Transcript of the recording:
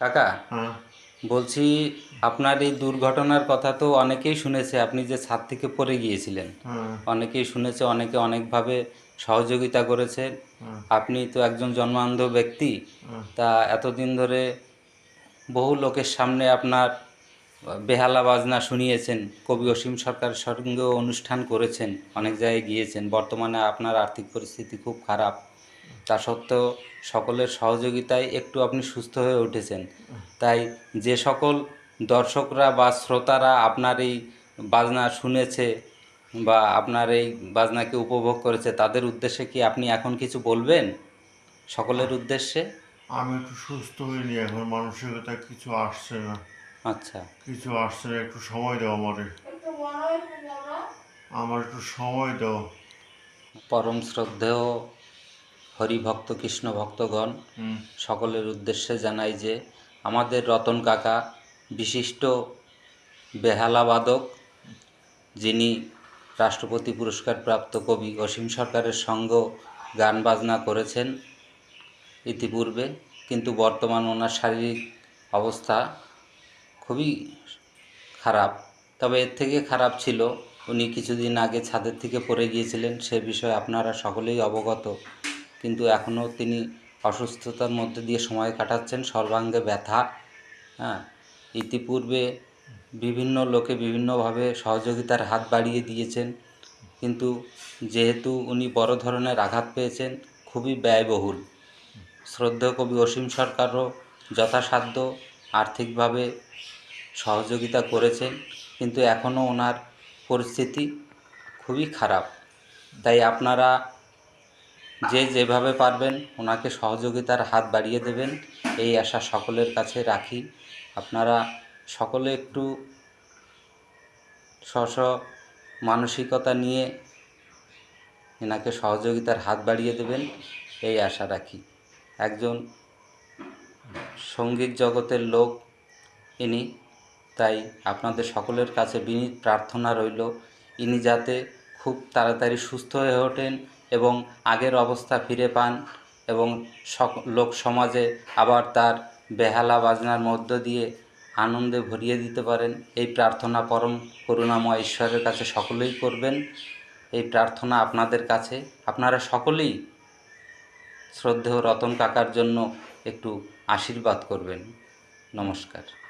কাকা হ্যাঁ। বলছি আপনার এই দুর্ঘটনার কথা তো অনেকেই শুনেছে আপনি যে ছাদ থেকে পড়ে গিয়েছিলেন হ্যাঁ। অনেকেই শুনেছে অনেকে অনেকভাবে সহযোগিতা করেছে। হ্যাঁ। আপনি তো একজন জন্মান্ধ ব্যক্তি। তা এতদিন ধরে বহু লোকের সামনে আপনার বেহালা বাজনা শুনিয়েছেন কবি অসীম সরকারের সঙ্গেও অনুষ্ঠান করেছেন অনেক জায়গায় গিয়েছেন বর্তমানে আপনার আর্থিক পরিস্থিতি খুব খারাপ। তা সত্ত্বেও সকলের সহযোগিতায় একটু আপনি সুস্থ হয়ে উঠেছেন। তাই যে সকল দর্শকরা বা শ্রোতারা আপনার এই বাজনা শুনেছে বা আপনার এই বাজনাকে উপভোগ করেছে তাদের উদ্দেশ্যে কি আপনি এখন কিছু বলবেন? সকলের উদ্দেশ্যে? আমি একটু সুস্থ হইনি এখন মানসিকতা কিছু আসছে না। আচ্ছা। কিছু আসছে না একটু সময় দাও আমারে। আমার একটু সময় দাও। পরম শ্রদ্ধেয় হরিভক্ত কৃষ্ণ ভক্তগণ সকলের উদ্দেশ্যে জানাই যে আমাদের রতন কাকা বিশিষ্ট বেহালাবাদক যিনি রাষ্ট্রপতি পুরস্কার প্রাপ্ত কবি অসীম সরকারের সঙ্গ গান বাজনা করেছেন ইতিপূর্বে কিন্তু বর্তমান ওনার শারীরিক অবস্থা খুবই খারাপ। তবে এর থেকে খারাপ ছিল উনি কিছুদিন আগে ছাদের থেকে পড়ে গিয়েছিলেন সে বিষয়ে আপনারা সকলেই অবগত। কিন্তু এখনও তিনি অসুস্থতার মধ্যে দিয়ে সময় কাটাচ্ছেন, সর্বাঙ্গে ব্যথা হ্যাঁ? ইতিপূর্বে বিভিন্ন লোকে বিভিন্নভাবে সহযোগিতার হাত বাড়িয়ে দিয়েছেন, কিন্তু যেহেতু উনি বড় ধরনের আঘাত পেয়েছেন, খুবই ব্যয়বহুল। শ্রদ্ধেয় কবি অসীম সরকারও যথাসাধ্য আর্থিকভাবে সহযোগিতা করেছেন, কিন্তু এখনও ওনার পরিস্থিতি খুবই খারাপ। তাই আপনারা যে যেভাবে পারবেন ওনাকে সহযোগিতার হাত বাড়িয়ে দেবেন। এই আশা সকলের কাছে রাখি। আপনারা সকলে একটু স্ব মানসিকতা নিয়ে এনাকে সহযোগিতার হাত বাড়িয়ে দেবেন, এই আশা রাখি। একজন সংগীত জগতের লোক ইনি, তাই আপনাদের সকলের কাছে বিনীত প্রার্থনা রইল। ইনি যাতে খুব তাড়াতাড়ি সুস্থ হয়ে ওঠেন এবং আগের অবস্থা ফিরে পান এবং লোক সমাজে আবার তার বেহালা বাজনার মধ্য দিয়ে আনন্দে ভরিয়ে দিতে পারেন। এই প্রার্থনা পরম করুণাময় ঈশ্বরের কাছে সকলেই করবেন। এই প্রার্থনা আপনাদের কাছে। আপনারা সকলেই শ্রদ্ধেয় রতন কাকার জন্য একটু আশীর্বাদ করবেন। নমস্কার।